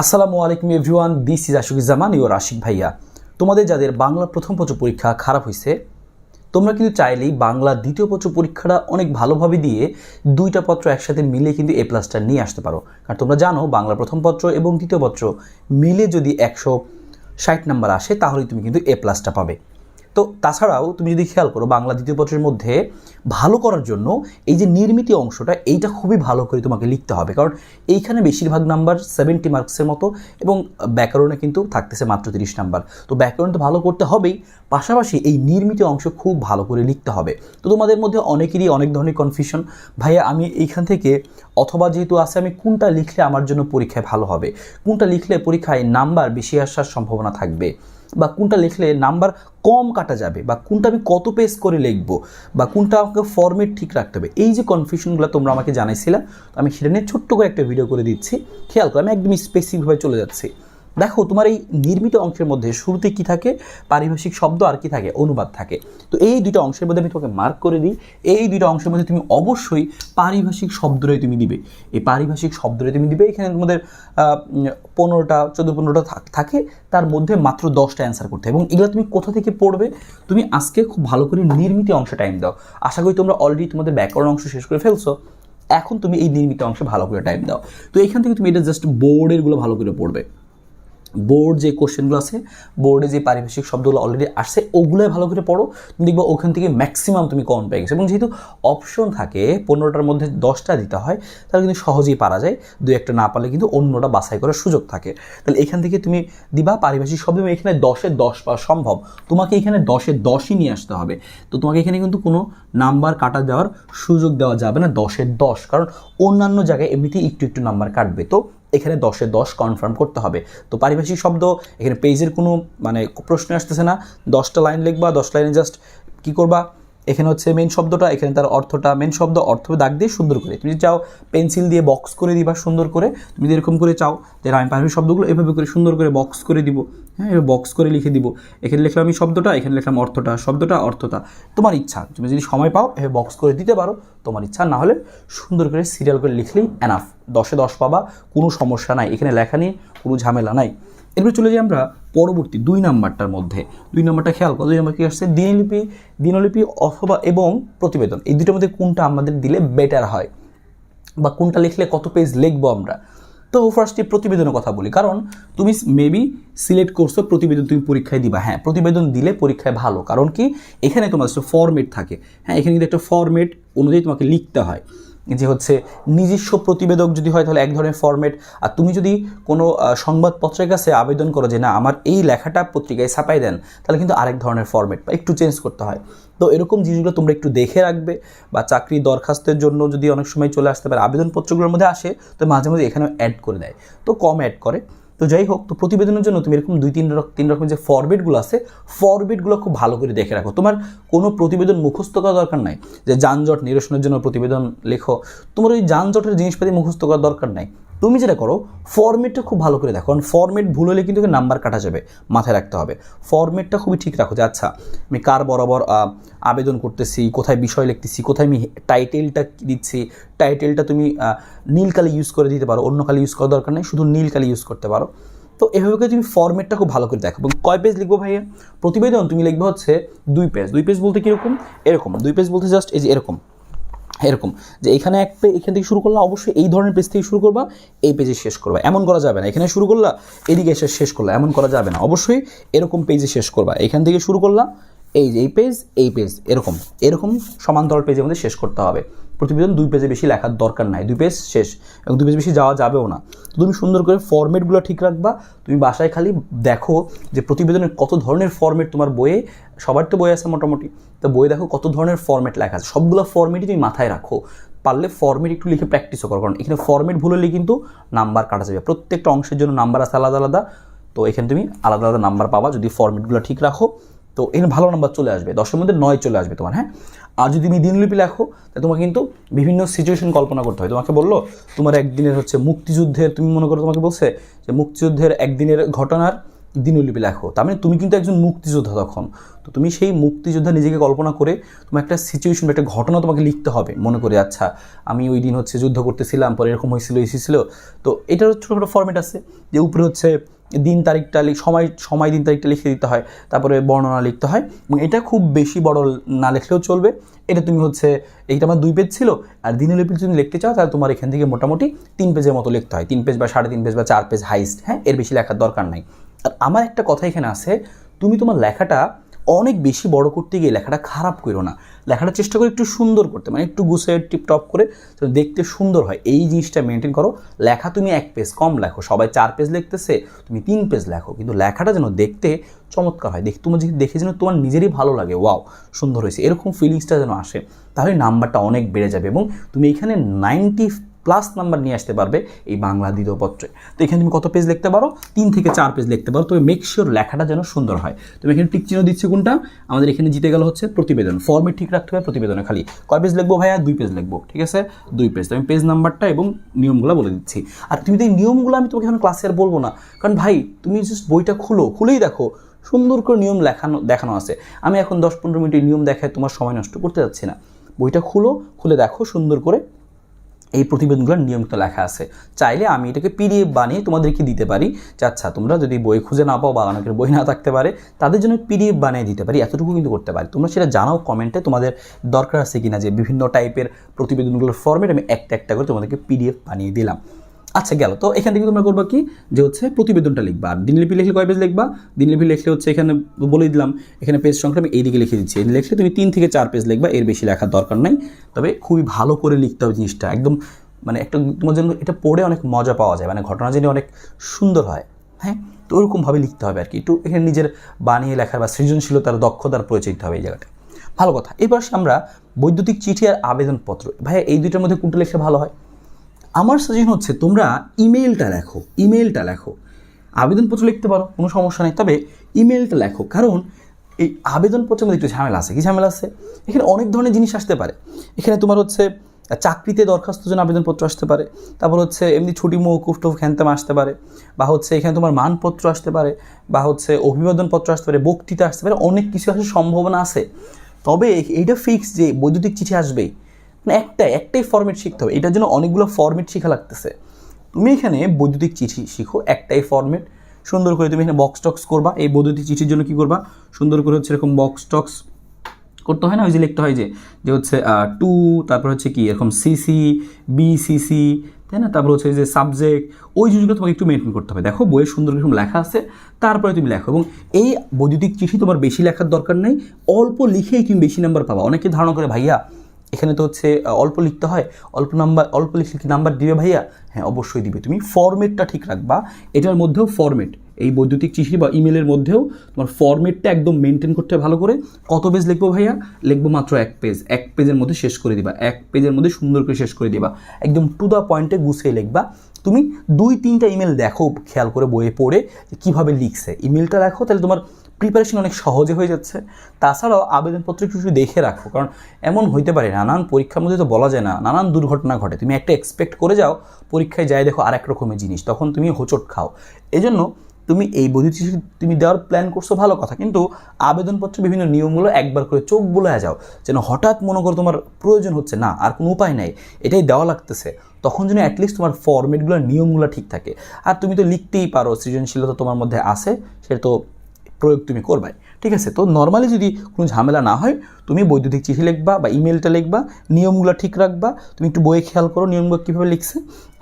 আসসালামু আলাইকুম everyone this is Ashuk Zaman your Ashik ভাইয়া। তোমাদের যাদের বাংলা প্রথম পত্র পরীক্ষা খারাপ হয়েছে, তোমরা কিন্তু চাইলেই বাংলা দ্বিতীয় পত্র পরীক্ষাটা অনেক ভালোভাবে দিয়ে দুইটা পত্র একসাথে মিলে কিন্তু এ প্লাসটা নিয়ে আসতে পারো। কারণ তোমরা জানো, বাংলা প্রথম পত্র এবং দ্বিতীয় পত্র মিলে যদি একশো ষাট নাম্বার আসে, তাহলেই তুমি কিন্তু এ প্লাসটা পাবে। তো তাছাড়াও তুমি যদি খেয়াল করো বাংলা দ্বিতীয় পত্রের মধ্যে ভালো করার জন্য এই যে নির্মিতি অংশটা, এইটা খুবই ভালো করে তোমাকে লিখতে হবে। কারণ এইখানে বেশিরভাগ নাম্বার সেভেন্টি মার্কসের মতো এবং ব্যাকরণে কিন্তু থাকতেছে মাত্র তিরিশ নাম্বার তো ব্যাকরণ তো ভালো করতে হবেই, পাশাপাশি এই নির্মিত অংশ খুব ভালো করে লিখতে হবে। তো তোমাদের মধ্যে অনেকেরই অনেক ধরনের কনফিউশন ভাইয়া, আমি এইখান থেকে অথবা যেহেতু আছে, আমি কোনটা লিখলে আমার জন্য পরীক্ষায় ভালো হবে? কোনটা লিখলে পরীক্ষায় নাম্বার বেশি আসার সম্ভাবনা থাকবে? বা কোনটা লিখলে নাম্বার কম কাটা যাবে বা কোনটা আমি কত পেজ করে লিখব বা কোনটা আমাকে ফর্মেট ঠিক রাখতে হবে, এই যে কনফিউশনগুলো তোমরা আমাকে জানাইছিলাম আমি সেটা নিয়ে ছোট্ট করে একটা ভিডিও করে দিচ্ছি। খেয়াল করো, আমি একদম স্পেসিফিকভাবে চলে যাচ্ছি। দেখো, তোমার এই নির্মিত অংশের মধ্যে শুরুতে কি থাকে? পারিভাষিক শব্দ আর কি থাকে? অনুবাদ থাকে। তো এই দুটো অংশের মধ্যে আমি তোমাকে মার্ক করে দিই। এই দুটো অংশের মধ্যে তুমি অবশ্যই পারিভাষিক শব্দটাই তুমি দিবে এই পারিভাষিক শব্দটাই তুমি দিবে এখানে তোমাদের পনেরোটা, চোদ্দ, পনেরোটা থাকে তার মধ্যে মাত্র দশটা অ্যান্সার করতে এবং এগুলো তুমি কোথা থেকে পড়বে? তুমি আজকে খুব ভালো করে নির্মিত অংশ টাইম দাও। আশা করি তোমরা অলরেডি তোমাদের ব্যাকরণ অংশ শেষ করে ফেলছো। এখন তুমি এই নির্মিত অংশে ভালো করে টাইম দাও। তো এখান থেকে তুমি এটা জাস্ট বোর্ডেরগুলো ভালো করে পড়বে। বোর্ড যে কোশ্চেনগুলো আছে বোর্ডে যে পারিভাষিক শব্দগুলো অলরেডি আসছে, ওগুলোই ভালো করে পড়ো। তুমি দেখবে ওখান থেকে ম্যাক্সিমাম তুমি কমন পেয়ে গেছো। এবং যেহেতু অপশন থাকে, পনেরোটার মধ্যে দশটা দিতে হয়, তাহলে কিন্তু সহজেই পারা যায়। দু একটা না পারলে কিন্তু অন্যটা বাছাই করার সুযোগ থাকে। তাহলে এখান থেকে তুমি দিবা পারিভাষিক শব্দ এবং এখানে দশে দশ পাওয়া সম্ভব। তোমাকে এখানে দশে দশই নিয়ে আসতে হবে। তো তোমাকে এখানে কিন্তু কোনো নাম্বার কাটা দেওয়ার সুযোগ দেওয়া যাবে না দশের দশ। কারণ অন্যান্য জায়গায় এমনিতেই একটু একটু নাম্বার কাটবে। তো এখানে দশে দশ কনফার্ম করতে হবে। তো পারিভাষিক শব্দ, এখানে পেজের কোনো মানে প্রশ্ন আসতেছে না। দশটা লাইন লিখবা, দশ লাইনে জাস্ট কী করবা? এখানে হচ্ছে মেন শব্দটা, এখানে তার অর্থটা মেন শব্দ অর্থ দাগ দিয়ে সুন্দর করে। তুমি যদি চাও পেন্সিল দিয়ে বক্স করে দিবা সুন্দর করে, তুমি যদি এরকম করে চাও যে আমি পারিভাষিক শব্দগুলো এভাবে করে সুন্দর করে বক্স করে দিব হ্যাঁ এভাবে বক্স করে লিখে দিব। এখানে লিখলাম আমি শব্দটা, এখানে লিখলাম অর্থটা, শব্দটা, অর্থটা। তোমার ইচ্ছা, তুমি যদি সময় পাও এভাবে বক্স করে দিতে পারো, তোমার ইচ্ছা না হলে সুন্দর করে সিরিয়াল করে লিখলেই এনাফ দশে দশ পাবা, কোনো সমস্যা নাই। এখানে লেখা নিয়ে কোনো ঝামেলা নাই। এরপর চলে যাই আমরা পরবর্তী দুই নাম্বারটার মধ্যে। দুই নাম্বারটা খেয়াল করো, দুই নাম্বার কি আসছে? দিনলিপি দিনলিপি অথবা এবং প্রতিবেদন। এই দুটোর মধ্যে কোনটা আমাদের দিলে বেটার হয়? বা কোনটা লিখলে কত পেজ লিখব আমরা? তো ফার্স্টে প্রতিবেদনের কথা বলি। কারণ তুমি মেবি সিলেক্ট করছ প্রতিবেদন তুমি পরীক্ষায় দিবা। হ্যাঁ প্রতিবেদন দিলে পরীক্ষায় ভালো। কারণ কি? এখানে তোমার ফরমেট থাকে। হ্যাঁ এখানে কিন্তু একটা ফরমেট অনুযায়ী তোমাকে লিখতে হয়। যে হচ্ছে নিজস্ব প্রতিবেদক যদি হয় তাহলে এক ধরনের ফর্মেট আর তুমি যদি কোনো সংবাদপত্রের কাছে আবেদন করো যে না, আমার এই লেখাটা পত্রিকায় ছাপাই দেন, তাহলে কিন্তু আরেক ধরনের ফর্মেট বা একটু চেঞ্জ করতে হয়। তো এরকম জিনিসগুলো তোমরা একটু দেখে রাখবে বা চাকরি দরখাস্তের জন্য যদি অনেক সময় চলে আসতে পারে, আবেদনপত্রগুলোর মধ্যে আসে, তো মাঝে মাঝে এখানেও অ্যাড করে দেয়। তো কম অ্যাড করে। তো যাই হোক, তো প্রতিবেদনের জন্য তুমি এরকম দুই, তিন রকম তিন রকমের যে ফরবেটগুলো আছে ফরবেটগুলো খুব ভালো করে দেখে রাখো। তোমার কোনো প্রতিবেদন মুখস্থ করা দরকার নাই। যে যানজট নিরসনের জন্য প্রতিবেদন লেখো, তোমার ওই যানজটের জিনিসপাতি মুখস্থ করা দরকার নাই। তুমি যেটা করো ফরম্যাটটা খুব ভালো করে দেখো। কারণ ফরম্যাট ভুল হলে কিন্তু নাম্বার কাটা যাবে, মাথায় রাখতে হবে। ফরম্যাটটা খুবই ঠিক রাখো যে আচ্ছা আমি কার বরাবর আবেদন করতেছি, কোথায় বিষয় লিখতেছি, কোথায় আমি টাইটেলটা দিচ্ছি টাইটেলটা তুমি নীল কালি ইউজ করে দিতে পারো, অন্য কালি ইউজ করার দরকার নেই, শুধু নীল কালি ইউজ করতে পারো। তো এভাবে তুমি ফরম্যাটটা খুব ভালো করে দেখো। এবং কয় পেজ লিখব ভাইয়া? প্রতিবেদন তুমি লিখবে হচ্ছে দুই পেজ দুই পেজ বলতে কীরকম? এরকম। দুই পেজ বলতে জাস্ট এই যে এরকম। এরকম, যে এখানে এক পেজ এখান থেকে শুরু করলে, অবশ্যই এই ধরনের পেজ থেকে শুরু করবা, এই পেজে শেষ করবা। এমন করা যাবে না। এখানে শুরু করলা, এদিকে এসে শেষ করলা, এমন করা যাবে না। অবশ্যই এরকম পেজে শেষ করবা। এখান থেকে শুরু করলা, এই যে এই পেজ এই পেজ এরকম। এরকম সমান্তরাল পেজের মধ্যে শেষ করতে হবে। প্রতিবেদন দুই পেজে বেশি লেখার দরকার নাই। দুই পেজ শেষ এবং দুই পেজ বেশি যাওয়া যাবেও না। তুমি সুন্দর করে ফরম্যাটগুলো ঠিক রাখবা। তুমি বাসায় খালি দেখো যে প্রতিবেদনের কত ধরনের ফরম্যাট তোমার বইয়ে, সবার তো বই আছে মোটামুটি। তো বই দেখো কত ধরনের ফরম্যাট লেখা আছে। সবগুলো ফরম্যাটই তুমি মাথায় রাখো। পারলে ফরম্যাট একটু লিখে প্র্যাকটিসও করো। কারণ এখানে ফরম্যাট ভুল হলে কিন্তু নাম্বার কাটা যাবে। প্রত্যেকটা অংশের জন্য নাম্বার আছে আলাদা আলাদা। তো এখানে তুমি আলাদা আলাদা নাম্বার পাবা। যদি ফরম্যাটগুলো ঠিক রাখো, তো এখানে ভালো নাম্বার চলে আসবে। দশের মধ্যে নয় চলে আসবে তোমার হ্যাঁ? আর যদি তুমি দিনলিপি লেখো তাহলে তোমাকে কিন্তু বিভিন্ন সিচুয়েশন কল্পনা করতে হয়। তোমাকে বলল, তোমার একদিনের হচ্ছে মুক্তিযুদ্ধের, তুমি মনে করো তোমাকে বলছে যে মুক্তিযুদ্ধের একদিনের ঘটনার দিনলিপি লেখো। তার মানে তুমি কিন্তু একজন মুক্তিযোদ্ধা তখন। তো তুমি সেই মুক্তিযোদ্ধা নিজেকে কল্পনা করে তোমার একটা সিচুয়েশন একটা ঘটনা তোমাকে লিখতে হবে। মনে করে আচ্ছা আমি ওই দিন হচ্ছে যুদ্ধ করতেছিলাম, পরে এরকম হয়েছিল এসেছিল তো এটার ছোটো ছোটো ফর্মেট আছে যে উপরে হচ্ছে দিন তারিখটা সময় সময় দিন তারিখটা লিখে দিতে হয়, তারপরে বর্ণনা লিখতে হয় এবং এটা খুব বেশি বড় না লিখলেও চলবে। এটা তুমি হচ্ছে, এইটা আমার দুই পেজ ছিল, আর দিনলিপি যদি লিখতে চাও, তাহলে তোমার এখান থেকে মোটামুটি তিন পেজের মতো লিখতে হয়। তিন পেজ বা সাড়ে তিন পেজ বা চার পেজ হাইস্ট হ্যাঁ? এর বেশি লেখার দরকার নাই। আর আমার একটা কথা এখানে আছে, তুমি তোমার লেখাটা অনেক বেশি বড় করতে গিয়ে লেখাটা খারাপ করো না। লেখাটা চেষ্টা করে একটু সুন্দর করতে মানে একটু গুছিয়ে টিপ টপ করে দেখতে সুন্দর হয়। এই জিনিসটা মেনটেন করো। লেখা তুমি এক পেজ কম লেখো। সবাই চার পেজ লিখতেছে, তুমি তিন পেজ লেখো। কিন্তু লেখাটা যেন দেখতে চমৎকার হয়। দেখ তোমার যদি দেখে যেন তোমার নিজেরই ভালো লাগে। ওয়াও, সুন্দর হয়েছে। এরকম ফিলিংসটা যেন আসে, তাহলে নাম্বারটা অনেক বেড়ে যাবে। এবং তুমি এখানে নাইনটি প্লাস নাম্বার নিয়ে আসতে পারবে এই বাংলা দ্বিতীয় পত্রে তো এখানে তুমি কত পেজ লিখতে পারো? তিন থেকে চার পেজ লিখতে পারো। তবে মেক শিওর লেখাটা যেন সুন্দর হয়। তুমি এখানে টিক চিহ্ন দিচ্ছি কোনটা? আমাদের এখানে জিতে গেল হচ্ছে প্রতিবেদন। ফর্মে ঠিক রাখতে হবে প্রতিবেদনে খালি। কয় পেজ লিখব ভাইয়া? দুই পেজ লিখব, ঠিক আছে? দুই পেজ আমি পেজ নাম্বারটা এবং নিয়মগুলো বলে দিচ্ছি। আর তুমি তো এই নিয়মগুলো আমি তোমাকে এখন ক্লাসে আর বলব না। কারণ ভাই, তুমি জাস্ট বইটা খুলো। খুলেই দেখো, সুন্দর করে নিয়ম লেখানো, দেখানো আছে। আমি এখন দশ পনেরো মিনিটের নিয়ম দেখায় তোমার সময় নষ্ট করতে যাচ্ছি না। বইটা খুলো, খুলে দেখো, সুন্দর করে এই প্রতিবেদনগুলো নিয়মিত লেখা আছে। চাইলে আমি এটাকে পিডিএফ বানিয়ে তোমাদেরকে দিতে পারি। যে আচ্ছা তোমরা যদি বই খুঁজে না পাও বা অনেকের বই না থাকতে পারে, তাদের জন্য পিডিএফ বানিয়ে দিতে পারি। এতটুকু কিন্তু করতে পারি। তোমরা সেটা জানাও কমেন্টে। তোমাদের দরকার আছে কিনা যে বিভিন্ন টাইপের প্রতিবেদনগুলোর ফর্মেট আমি একটা একটা করে তোমাদেরকে পিডিএফ বানিয়ে দিলাম। আচ্ছা গেল। তো এখান থেকে তোমরা করবা কি? যে হচ্ছে প্রতিবেদনটা লিখবা। আর দিনলিপি লিখলে কয় পেজ লিখবা? দিনলিপি লিখলে হচ্ছে এখানে বলে দিলাম, এখানে পেজ সংখ্যা আমি এইদিকে লিখে দিচ্ছি। লিখলে তুমি তিন থেকে চার পেজ লিখবা, এর বেশি লেখার দরকার নাই। তবে খুবই ভালো করে লিখতে হবে জিনিসটা। একদম মানে একটা তোমার জন্য এটা পড়ে অনেক মজা পাওয়া যায়। মানে ঘটনা জেনে অনেক সুন্দর হয়। হ্যাঁ? তো ওরকমভাবে লিখতে হবে আর কি একটু এখানে নিজের বানিয়ে লেখার বা সৃজনশীলতার দক্ষতার পরিচয় দিতে হবে এই জায়গাটা। ভালো কথা। এবার আমরা বৈদ্যুতিক চিঠি আর আবেদনপত্র। ভাইয়া, এই দুইটার মধ্যে কোনটা লিখলে ভালো হয়? আমার সাজেশন হচ্ছে তোমরা ইমেলটা লেখো ইমেলটা লেখো। আবেদনপত্র লিখতে পারো, কোনো সমস্যা নেই। তবে ইমেলটা লেখো, কারণ এই আবেদনপত্রের মধ্যে একটু ঝামেলা আছে। কি ঝামেলা আছে? এখানে অনেক ধরনের জিনিস আসতে পারে। এখানে তোমার হচ্ছে চাকরিতে দরখাস্তের জন্য আবেদনপত্র আসতে পারে। তারপর হচ্ছে, এমনি ছুটি মৌকুফ টুফ খ্যানতাম আসতে পারে। বা হচ্ছে, এখানে তোমার মানপত্র আসতে পারে। বা হচ্ছে, অভিবাদনপত্র আসতে পারে, বক্তৃতা আসতে পারে। অনেক কিছু আসার সম্ভাবনা আছে। তবে এইটা ফিক্স যে বৈদ্যুতিক চিঠি আসবেই। একটাই একটাই ফর্মেট শিখতে হবে। এটার জন্য অনেকগুলো ফর্মেট শেখা লাগতেছে। তুমি এখানে বৈদ্যুতিক চিঠি শিখো, একটাই ফর্মেট সুন্দর করে তুমি এখানে বক্স টক্স করবা। এই বৈদ্যুতিক চিঠির জন্য কি করবা? সুন্দর করে হচ্ছে এরকম বক্স টক্স করতে হয় না? ওই যে লিখতে হয় যে যে হচ্ছে টু তারপর হচ্ছে কি, এরকম সিসি বিসিসি তাই না? তারপর হচ্ছে যে সাবজেক্ট ওই জিনিসগুলো তোমাকে একটু মেনটেন করতে হবে। দেখো বইয়ের সুন্দর এরকম লেখা আছে, তারপরে তুমি লেখো। এবং এই বৈদ্যুতিক চিঠি তোমার বেশি লেখার দরকার নেই, অল্প লিখেই তুমি বেশি নাম্বার পাবা। অনেকে ধারণা করে, ভাইয়া এখানে তো হচ্ছে অল্প লিখতে হয়, অল্প নাম্বার, অল্প লিখলে কি নাম্বার দিবে ভাইয়া? হ্যাঁ অবশ্যই দিবে। তুমি ফরম্যাটটা ঠিক রাখবা। এটার মধ্যেও ফরম্যাট। এই বৈদ্যুতিক চিঠি বা ইমেলের মধ্যেও তোমার ফরম্যাটটা একদম মেনটেন করতে ভালো করে। কত পেজ লিখব ভাইয়া? লিখব মাত্র এক পেজ এক পেজের মধ্যে শেষ করে দিবা। এক পেজের মধ্যে সুন্দর করে শেষ করে দিবা। একদম টু দ্য পয়েন্টে গুছিয়ে লিখবা। তুমি দুই, তিনটা ইমেল দেখো, খেয়াল করে বইয়ে পড়ে কীভাবে লিখছে। ইমেলটা দেখো তাহলে তোমার প্রিপারেশন অনেক সহজে হয়ে যাচ্ছে। তাছাড়াও আবেদনপত্র একটু দেখে রাখো, কারণ এমন হইতে পারে, নানান পরীক্ষার মধ্যে তো বলা যায় না, নানান দুর্ঘটনা ঘটে। তুমি একটা এক্সপেক্ট করে যাও, পরীক্ষায় যাই দেখো আরেক রকমের জিনিস, তখন তুমি হোঁচট খাও। এজন্য তুমি এই বৈদ্যুতিক চিঠি তুমি দেওয়ার প্ল্যান করছ ভালো কথা, কিন্তু আবেদনপত্রে বিভিন্ন নিয়মগুলো একবার করে চোখ বলে যাও, যেন হঠাৎ মনে করো তোমার প্রয়োজন হচ্ছে, না, আর কোনো উপায় নাই, এটাই দেওয়া লাগতেছে। তখন যেন অ্যাটলিস্ট তোমার ফর্মেটগুলো নিয়মগুলো ঠিক থাকে। আর তুমি তো লিখতেই পারো, সৃজনশীলতা তোমার মধ্যে আছে, সেটা তো প্রয়োগ তুমি করবাই। ঠিক আছে? তো নর্মালি যদি কোনো ঝামেলা না হয়, তুমি বৈদ্যুতিক চিঠি লিখবা বা ইমেলটা লিখবা, নিয়মগুলো ঠিক রাখবা, তুমি একটু বইয়ে খেয়াল করো নিয়মগুলো কীভাবে লিখছে।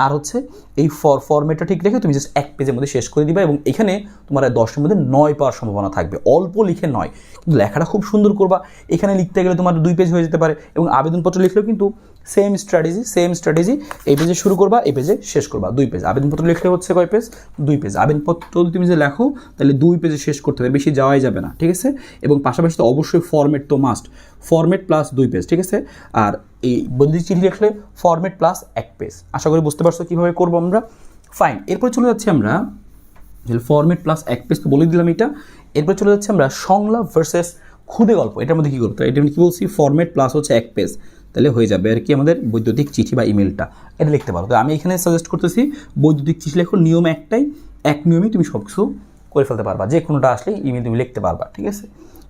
আর হচ্ছে এই ফর ফরম্যাটটা ঠিক রেখে তুমি জাস্ট এক পেজের মধ্যে শেষ করে দিবা এবং এখানে তোমার দশের মধ্যে নয় পাওয়ার সম্ভাবনা থাকবে। অল্প লিখে নয়, কিন্তু লেখাটা খুব সুন্দর করবা। এখানে লিখতে গেলে তোমার দুই পেজ হয়ে যেতে পারে এবং আবেদনপত্র লিখলেও কিন্তু সেম স্ট্র্যাটেজি সেম স্ট্র্যাটেজি এই পেজে শুরু করবা, এই পেজে শেষ করবা। দুই পেজ আবেদনপত্র লিখলে হচ্ছে কয় পেজ দুই পেজ আবেদনপত্র তুমি যে লেখো, তাহলে দুই পেজে শেষ করতে হবে। বেশি যাওয়াই যাবে না, ঠিক আছে? এবং পাশাপাশি তো অবশ্যই ফরম্যাট তো মাস্ট ফরম্যাট প্লাস দুই পেজ ঠিক আছে? আর এই বন্দি চিঠি লিখলে ফরম্যাট প্লাস এক পেজ আশা করি বুঝতে পারছ কীভাবে করব আমরা? ফাইন এরপর চলে যাচ্ছি আমরা ফরম্যাট প্লাস এক পেজ তো বলে দিলাম এটা। এরপর চলে যাচ্ছে আমরা সংলাপ ভার্সেস খুদে গল্প। এটার মধ্যে কী করতে এটা আমি কী বলছি? ফরম্যাট প্লাস হচ্ছে এক পেজ তাহলে হয়ে যাবে। আর কি আমাদের বৈদ্যুতিক চিঠি বা ইমেলটা। এটা লিখতে পারো। তো আমি এখানে সাজেস্ট করতেছি, বৈদ্যুতিক চিঠি লেখো, নিয়ম একটাই, এক নিয়মে তুমি সব কিছু করে ফেলতে পারবা। যে কোনোটা আসলে ইমেল তুমি লিখতে পারবা, ঠিক আছে?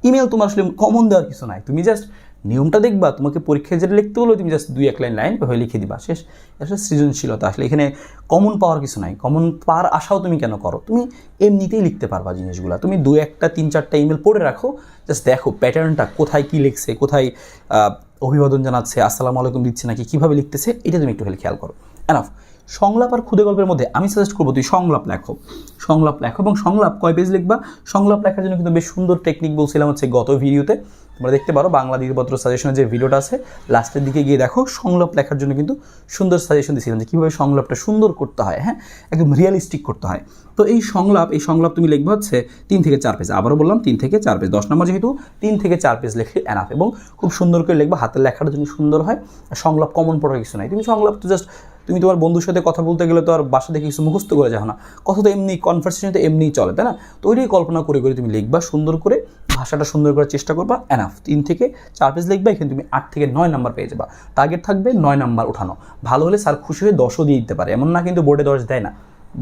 ইমেল তোমার আসলে কমন দেওয়ার কিছু নাই। তুমি জাস্ট নিয়মটা দেখবা, তোমাকে পরীক্ষায় যেটা লিখতে হলো, তুমি জাস্ট দুই এক লাইন লাইন হয়ে লিখে দিবা, শেষ। এটা সৃজনশীলতা। আসলে এখানে কমন পাওয়ার কিছু নাই। কমন পাওয়ার আশাও তুমি কেন করো? তুমি এমনিতেই লিখতে পারবা জিনিসগুলো। তুমি দু একটা, তিন চারটা ইমেল পড়ে রাখো জাস্ট দেখো প্যাটার্নটা কোথায় কী লিখছে, কোথায় অভিবাদন জানাচ্ছে, আসসালামু আলাইকুম দিচ্ছে নাকি, কীভাবে লিখতেছে, এটা তুমি একটু খেয়াল করো। এনাফ সংলাপ আর ক্ষুদে গল্পের মধ্যে আমি সাজেস্ট করব তুই সংলাপ লেখো। সংলাপ লেখো এবং সংলাপ কয় পেজ লিখবা? সংলাপ লেখার জন্য কিন্তু বেশ সুন্দর টেকনিক বলছিলাম হচ্ছে গত ভিডিওতে তোমরা দেখতে পারো বাংলা দ্বিতীয়পত্র সাজেশনের যে ভিডিওটা আছে লাস্টের দিকে গিয়ে দেখো, সংলাপ লেখার জন্য কিন্তু সুন্দর সাজেশন দিয়েছিলাম যে কীভাবে সংলাপটা সুন্দর করতে হয় হ্যাঁ? একদম রিয়েলিস্টিক করতে হয়। তো এই সংলাপ এই সংলাপ তুমি লিখবে হচ্ছে তিন থেকে চার পেজ আবারও বললাম, তিন থেকে চার পেজ দশ নম্বর যেহেতু, তিন থেকে চার পেজ লেখে এনাফ এবং খুব সুন্দর করে লিখবে, হাতের লেখাটা যদি সুন্দর হয় সংলাপ কমন পড়ার কিছু নাই। তুমি সংলাপ তো জাস্ট তুমি তোমার বন্ধুর সাথে কথা বলতে গেলে তো আর বাসা দেখে কিছু মুখস্থ করে যাও না। কথা তো এমনি কনভারসেশন তো এমনিই চলে, তাই না? তো ওইটাই কল্পনা করে করে তুমি লিখবা সুন্দর করে। ভাষাটা সুন্দর করার চেষ্টা করবা এনাফ তিন থেকে চার পেজ লিখবা, এখানে তুমি আট থেকে নয় নাম্বার পেয়ে যাবা। টার্গেট থাকবে নয় নাম্বার উঠানো। ভালো হলে স্যার খুশি হয়ে দশও দিয়ে দিতে পারে। এমন না কিন্তু বোর্ডে দশ দেয় না।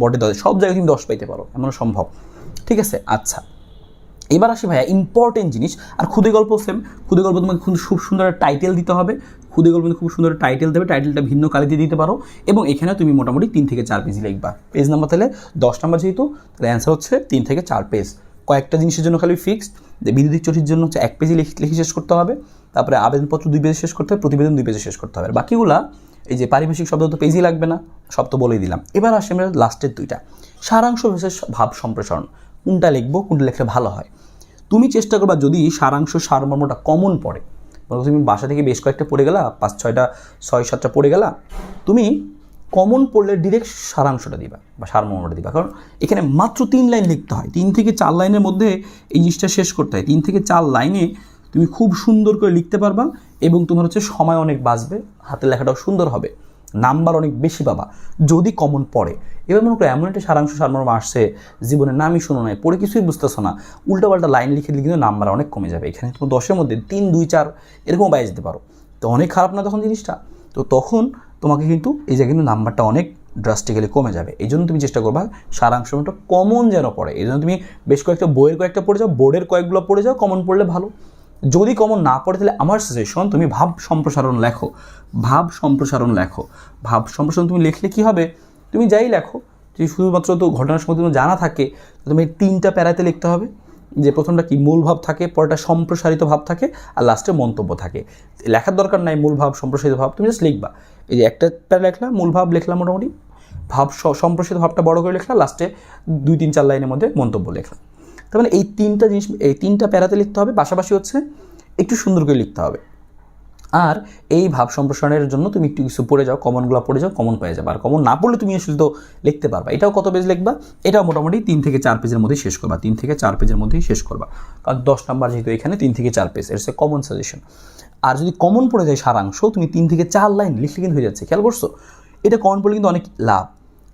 বোর্ডে দশ। সব জায়গায় তুমি দশ পাইতে পারো। এমন সম্ভব। ঠিক আছে? আচ্ছা। এবার আসি ভাইয়া ইম্পর্টেন্ট জিনিস। আর খুদে গল্প সেম খুদে গল্প তোমাকে খুব সুন্দর টাইটেল দিতে হবে। খুদে গল্প খুব সুন্দর টাইটেল দেবে। টাইটেলটা ভিন্ন কালিতে দিতে পারো। এবং এখানে তুমি মোটামুটি তিন থেকে চার পেজ লিখবা। পেজ নাম্বার তাহলে দশ নাম্বার যেহেতু, তাহলে অ্যান্সার হচ্ছে তিন থেকে চার পেজ কয়েকটা জিনিসের জন্য খালি ফিক্সড যে বিদ্যুতিক চটির জন্য হচ্ছে এক পেজে লিখে লিখে শেষ করতে হবে, তারপরে আবেদনপত্র দুই পেজে শেষ করতে হবে, প্রতিবেদন দুই পেজে শেষ করতে হবে। বাকিগুলা এই যে পারিভাষিক শব্দ তো পেজই লাগবে না, সব তো বলেই দিলাম। এবার আসি আমরা লাস্টের দুইটা। সারাংশ ভাষার ভাব সম্প্রসারণ। কোনটা লিখব, কোনটা লিখলে ভালো হয়? তুমি চেষ্টা করবা যদি সারাংশ সারমর্মটা কমন পড়ে, বলো তুমি বাসা থেকে বেশ কয়েকটা পড়ে গেলা, পাঁচ ছয়টা, ছয় সাতটা পড়ে গেলা, তুমি কমন পড়লে ডিরেক্ট সারাংশটা দিবা বা সারমর্মটা দিবা। কারণ এখানে মাত্র তিন লাইন লিখতে হয়। তিন থেকে চার লাইনের মধ্যে এই জিনিসটা শেষ করতে হয়। তিন থেকে চার লাইনে তুমি খুব সুন্দর করে লিখতে পারবা এবং তোমার হচ্ছে সময় অনেক বাঁচবে হাতের লেখাটাও সুন্দর হবে, নাম্বার অনেক বেশি পাবা যদি কমন পড়ে। এবার মনে করো এমন একটা সারাংশ, সারমর্ম আসছে জীবনের নামই শুনো নাই, পড়ে কিছুই বুঝতেছো না, উল্টাপাল্টা লাইন লিখে দিলে কিন্তু নাম্বার অনেক কমে যাবে। এখানে তুমি দশের মধ্যে তিন, দুই, চার এরকম বাইয়ে যেতে পারো। তো অনেক খারাপ না তখন জিনিসটা? তো তখন তোমাকে কিন্তু এই জায়গায় কিন্তু নাম্বারটা অনেক ড্রাস্টিক্যালি কমে যাবে। এই জন্য তুমি চেষ্টা করবা সারাংশটা কমন যেন পড়ে। এই জন্য তুমি বেশ কয়েকটা বইয়ের কয়েকটা পড়ে যাও, বোর্ডের কয়েকগুলো পড়ে যাও কমন পড়লে ভালো। যদি কমন না পড়ে, তাহলে আমার সাজেশন তুমি ভাব সম্প্রসারণ লেখো। ভাব সম্প্রসারণ লেখো। ভাব সম্প্রসারণ তুমি লিখলে কি হবে? তুমি যাই লেখো, যদি শুধুমাত্র তো ঘটনার তুমি জানা থাকে তুমি তিনটা প্যারাতে লিখতে হবে। যে প্রথমটা কি মূল ভাব থাকে পরেটা সম্প্রসারিত ভাব থাকে, আর লাস্টে মন্তব্য থাকে। লেখার দরকার নাই মূল ভাব, সম্প্রসারিত ভাব, তুমি জাস্ট লিখবা। এই যে একটা প্যারা লেখলাম মূল ভাব লেখলাম মোটামুটি। ভাব সম্প্রসারিত ভাবটা বড় করে লেখলাম লাস্টে দুই তিন চার লাইনের মধ্যে মন্তব্য লেখলাম তার মানে এই তিনটা জিনিস, এই তিনটা প্যারাতে লিখতে হবে, পাশাপাশি হচ্ছে একটু সুন্দর করে লিখতে হবে। আর এই ভাব সম্প্রসারণের জন্য তুমি একটু কিছু পড়ে যাও কমনগুলো পড়ে যাও কমন পেয়ে যাবে। আর কমন না পড়লে তুমি আসলে তো লিখতে পারবা। এটাও কত পেজ লিখবা? এটাও মোটামুটি তিন থেকে চার পেজের মধ্যেই শেষ করবা। তিন থেকে চার পেজের মধ্যেই শেষ করবা। কারণ দশ নাম্বার যেহেতু এখানে, তিন থেকে চার পেজ এর কমন সাজেশন আর যদি কমন পড়ে যায় সারাংশ, তুমি তিন থেকে চার লাইন লিখলে কিন্তু হয়ে যাচ্ছে। খেয়াল করছ? এটা কমন পড়লে কিন্তু অনেক লাভ।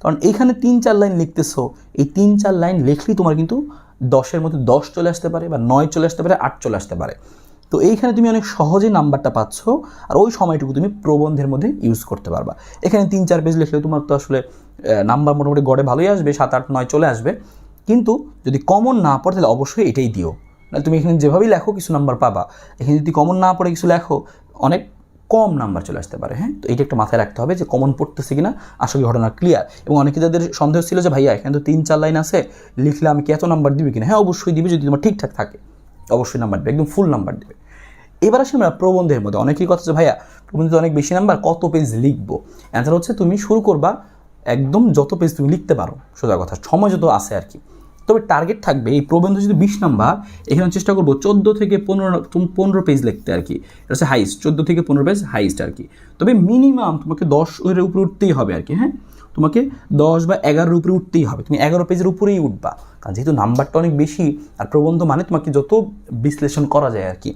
কারণ এইখানে তিন চার লাইন লিখতেছো, এই তিন চার লাইন লিখলেই তোমার কিন্তু দশের মধ্যে দশ চলে আসতে পারে বা নয় চলে আসতে পারে, আট চলে আসতে পারে। তো এইখানে তুমি অনেক সহজে নাম্বারটা পাচ্ছ, আর ওই সময়টুকু তুমি প্রবন্ধের মধ্যে ইউজ করতে পারবা। এখানে তিন চার পেজ লিখলে তোমার তো আসলে নাম্বার মোটামুটি গড়ে ভালোই আসবে, সাত আট নয় চলে আসবে। কিন্তু যদি কমন না পড়ে, তাহলে অবশ্যই এটাই দিও। না তুমি এখানে যেভাবেই লেখো, কিছু নাম্বার পাবা। এখানে যদি কমন না পড়ে, কিছু লেখো, অনেক কম নাম্বার চলে আসতে পারে হ্যাঁ? তো এইটা একটা মাথায় রাখতে হবে যে কমন পড়তেছে কিনা, আসলে ঘটনা ক্লিয়ার এবং অনেকে যাদের সন্দেহ ছিল যে, ভাইয়া, এখানে তো তিন চার লাইন আছে, লিখলে আমি কি এত নাম্বার দিবি কিনা? হ্যাঁ অবশ্যই দিবে যদি তোমার ঠিকঠাক থাকে। অবশ্যই নাম্বার দেবে, একদম ফুল নাম্বার দেবে। এবার আসি আমরা প্রবন্ধের মধ্যে, অনেকেই কথা হচ্ছে, ভাইয়া প্রবন্ধে অনেক বেশি নাম্বার, কত পেজ লিখব? অ্যান্সার হচ্ছে, তুমি শুরু করবা, একদম যত পেজ তুমি লিখতে পারো, সোজা কথা, সময় যত আছে আর কি। তবে টার্গেট থাকবে, এই প্রবন্ধ যদি বিশ নাম্বার, এখানে চেষ্টা করব চোদ্দ থেকে পনেরো পনেরো পেজ লিখতে আর কি। এটা হচ্ছে হাইস্ট চোদ্দ থেকে পনেরো পেজ হাইস্ট আর কি। তবে মিনিমাম তোমাকে দশ এর উপরে উঠতেই হবে আর কি হ্যাঁ? তোমাকে দশ বা এগারোর উপরে উঠতেই হবে। তুমি এগারো পেজের উপরেই উঠবা। কারণ যেহেতু নাম্বারটা অনেক বেশি আর প্রবন্ধ মানে তোমাকে যত বিশ্লেষণ করা যায় আর কি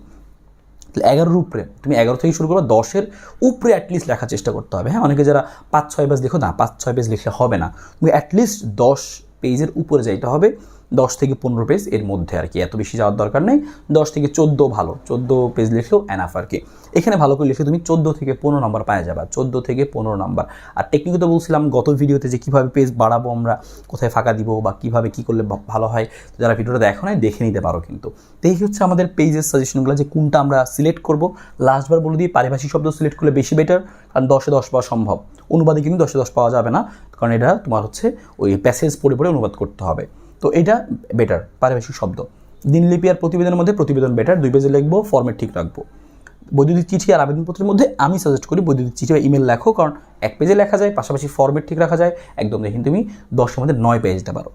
এগারোর উপরে। তুমি এগারো থেকে শুরু করো দশের উপরে অ্যাটলিস্ট লেখার চেষ্টা করতে হবে। হ্যাঁ অনেকে যারা পাঁচ, ছয় পেজ দেখো না, পাঁচ, ছয় পেজ লিখলে হবে না। তুমি অ্যাটলিস্ট দশ পেজের উপরে যাইতে হবে দশ থেকে পনেরো পেজ এর মধ্যে আর কি। এত বেশি যাওয়ার দরকার নেই। দশ থেকে চোদ্দ ভালো। চোদ্দ পেজ লিখলেও এনাফ আর কি। এখানে ভালো করে লিখলে তুমি চোদ্দ থেকে পনেরো নাম্বার পাওয়া যাবে। চোদ্দ থেকে পনেরো নাম্বার আর টেকনিকে তো বলছিলাম গত ভিডিওতে যে কীভাবে পেজ বাড়াবো আমরা, কোথায় ফাঁকা দিব বা কীভাবে কী করলে ভালো হয় যারা ভিডিওটা দেখো নাই, দেখে নিতে পারো কিন্তু। তো এই হচ্ছে আমাদের পেজের সাজেশনগুলো যে কোনটা আমরা সিলেক্ট করব। লাস্টবার বলে দিই, পারিভাষিক শব্দ সিলেক্ট করলে বেশি বেটার কারণ দশে দশ পাওয়া সম্ভব। অনুবাদে কিন্তু দশে দশ পাওয়া যাবে না, কারণ এটা তোমার হচ্ছে ওই প্যাসেজ পড়ে পড়ে অনুবাদ করতে হবে। তো এটা বেটার পারিভাষিক শব্দ। দিনলিপি আর প্রতিবেদনের মধ্যে প্রতিবেদন বেটার দুই পেজে লিখব ফর্মেট ঠিক রাখব। বৈদ্যুতিক চিঠি আর আবেদনপত্রের মধ্যে আমি সাজেস্ট করি বৈদ্যুতিক চিঠি বা ইমেল লেখো, কারণ এক পেজে লেখা যায়, পাশাপাশি ফর্মেট ঠিক রাখা যায়। একদম দেখুন তুমি দশের মধ্যে নয় পেজ দিতে পারো।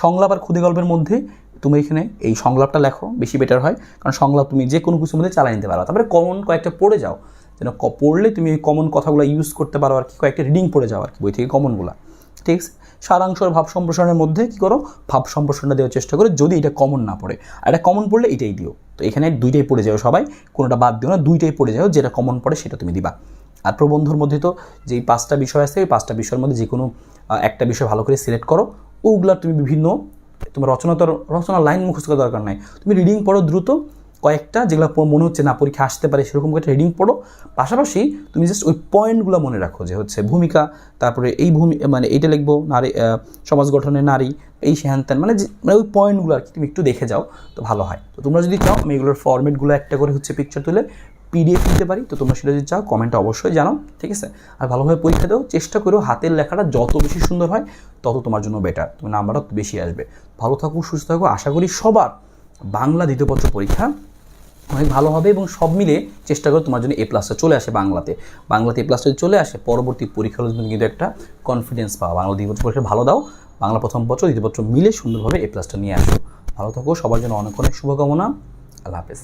সংলাপ আর ক্ষুদে গল্পের মধ্যে তুমি এখানে এই সংলাপটা লেখো, বেশি বেটার হয়। কারণ সংলাপ তুমি যে কোনো কিছুর মধ্যে চালিয়ে নিতে পারো। তারপরে কমন কয়েকটা পড়ে যাও। যেন পড়লে তুমি এই কমন কথাগুলো ইউজ করতে পারো আর কি, কয়েকটা রিডিং পড়ে যাও আর কি, বই থেকে কমনগুলো ঠিক সারাংশ ভাব সম্প্রসারণের মধ্যে কী করো? ভাব সম্প্রসারণটা দেওয়ার চেষ্টা করো, যদি এটা কমন না পড়ে। আর এটা কমন পড়লে এটাই দিও। তো এখানে দুইটাই পড়ে যাও সবাই, কোনোটা বাদ দিও না, দুইটাই পড়ে যাও, যেটা কমন পড়ে সেটা তুমি দিবা। আর প্রবন্ধর মধ্যে তো যেই পাঁচটা বিষয় আছে ওই পাঁচটা বিষয়ের মধ্যে যে কোনো একটা বিষয় ভালো করে সিলেক্ট করো। ওগুলা তুমি বিভিন্ন, তোমার রচনা তো রচনা লাইন মুখস্থ দরকার নাই। তুমি রিডিং পড়ো দ্রুত কয়েকটা যেগুলো মনে হচ্ছে না পরীক্ষা আসতে পারে, সেরকম একটা রিডিং পড়ো। পাশাপাশি তুমি জাস্ট ওই পয়েন্টগুলো মনে রাখো যে হচ্ছে ভূমিকা, তারপরে এই ভূমি মানে এইটা লিখব, নারী সমাজ গঠনে নারী, এই হ্যান ত্যান মানে মানে ওই পয়েন্টগুলো আর কি তুমি একটু দেখে যাও, তো ভালো হয়। তো তোমরা যদি চাও, আমি এগুলোর ফর্মেটগুলো একটা করে হচ্ছে পিকচার তুলে পিডিএফ দিতে পারি, তো তোমরা সেটা যদি চাও কমেন্টে অবশ্যই জানাও, ঠিক আছে? আর ভালোভাবে পরীক্ষা দাও, চেষ্টা করো হাতের লেখাটা যত বেশি সুন্দর হয়, তত তোমার জন্য বেটার তুমি নাম্বারটা বেশি আসবে। ভালো থাকো, সুস্থ থাকো, আশা করি সবার বাংলা দ্বিতীয় পরীক্ষা অনেক ভালো হবে এবং সব মিলে চেষ্টা করো তোমার জন্য এ প্লাসটা চলে আসে বাংলাতে। বাংলাতে এ প্লাসটা চলে আসে, পরবর্তী পরীক্ষার জন্য কিন্তু একটা কনফিডেন্স পাওয়া বাংলা দ্বিতীয় পরীক্ষা ভালো দাও, বাংলা প্রথম বছর, দ্বিতীয় বছর মিলে সুন্দরভাবে এ প্লাসটা নিয়ে আসো। ভালো থাকো, সবার জন্য অনেক অনেক শুভকামনা। আল্লাহ হাফেজ।